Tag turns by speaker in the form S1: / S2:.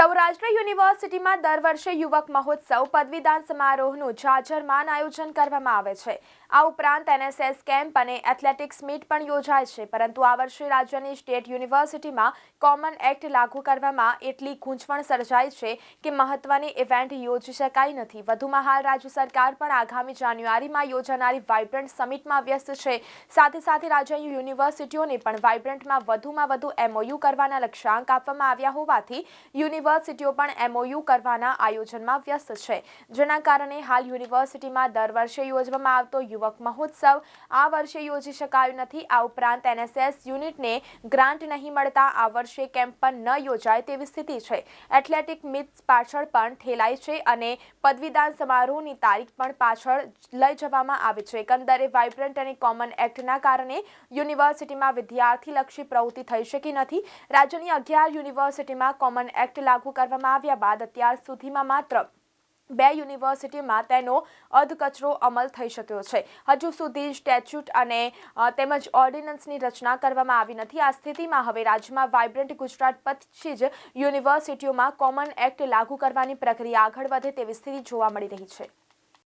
S1: સૌરાષ્ટ્ર યુનિવર્સિટીમાં દર વર્ષે યુવક મહોત્સવ પદવીદાન સમારોહનું જાજરમાન આયોજન કરવામાં આવે છે. આ ઉપરાંત એનએસએસ કેમ્પ અને એથ્લેટિક્સ મીટ પણ યોજાય છે, પરંતુ આ વર્ષે રાજ્યની સ્ટેટ યુનિવર્સિટીમાં કોમન એક્ટ લાગુ કરવામાં એટલી ગૂંચવણ સર્જાઈ છે કે મહત્વની ઇવેન્ટ યોજી શકાઈ નથી. વધુમાં હાલ રાજ્ય સરકાર પણ આગામી જાન્યુઆરીમાં યોજાનારી વાઇબ્રન્ટ સમિટમાં વ્યસ્ત છે. સાથે સાથે રાજ્યની યુનિવર્સિટીઓને પણ વાઇબ્રન્ટમાં વધુમાં વધુ એમઓયુ કરવાના લક્ષ્યાંક આપવામાં આવ્યા હોવાથી યુનિવર્સિટીઓ પણ એમઓયુ કરવાના આયોજનમાં વ્યસ્ત છે. જેના કારણે હાલ યુનિવર્સિટીમાં દર વર્ષે યોજવામાં આવતો યુવક મહોત્સવ આ વર્ષે યોજી શકાયો નથી. આ ઉપરાંત એનએસએસ યુનિટને ગ્રાન્ટ નહીં મળતા આ વર્ષે કેમ્પ પણ ન યોજાય તેવી સ્થિતિ છે. એથ્લેટિક મીટ્સ પાછળ પણ ઠેલાઈ છે અને પદવીદાન સમારોહની તારીખ પણ પાછળ લઈ જવામાં આવી છે. એકંદરે વાઇબ્રન્ટ અને કોમન એક્ટના કારણે યુનિવર્સિટીમાં વિદ્યાર્થીલક્ષી પ્રવૃત્તિ થઈ શકી નથી. રાજ્યની અગિયાર યુનિવર્સિટીમાં કોમન એક્ટ લાગુ કરવામાં આવ્યા બાદ અત્યાર સુધીમાં માત્ર બે યુનિવર્સિટીમાં તેનો અધકચરો અમલ થઈ શક્યો છે. હજુ સુધી સ્ટેચ્યુટ અને તેમજ ઓર્ડિનન્સની રચના કરવામાં આવી નથી. આ સ્થિતિમાં હવે રાજ્યમાં વાઇબ્રન્ટ ગુજરાત પછી જ યુનિવર્સિટીઓમાં કોમન એક્ટ લાગુ કરવાની પ્રક્રિયા આગળ વધે તેવી સ્થિતિ જોવા મળી રહી છે.